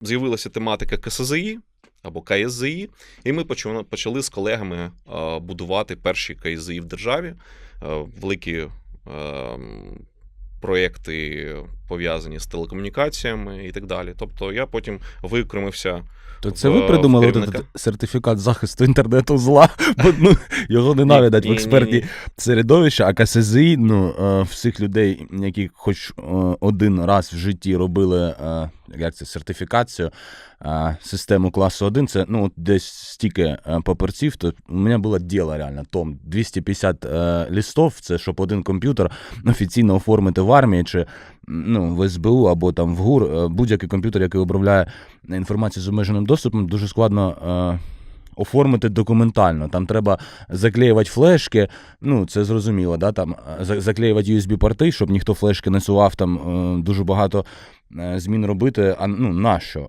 з'явилася тематика КСЗІ або КСЗІ, і ми почали, з колегами е, будувати перші КСЗІ в державі, е, великі проекти. проєкти пов'язані з телекомунікаціями і так далі. Тобто я потім викремився. То це в- ви придумали этот сертифікат захисту інтернету зла, бо ну, його ненавидять в експертні середовища, а КСЗІ, ну, е, всіх людей, які хоч е, один раз в житті робили е, як це, сертифікацію, систему класу 1, це ну, десь стільки паперців, то у мене було діло реально, том, 250 е, листов, це щоб один комп'ютер офіційно оформити в армії чи ну, в СБУ або там в ГУР, е, будь-який комп'ютер, який обробляє інформацію з обмеженим доступом, дуже складно. Е, Оформити документально. Там треба заклеювати флешки. Ну, це зрозуміло, да? там е, заклеювати USB-порти, щоб ніхто флешки не сував, там дуже багато змін робити. А ну нащо?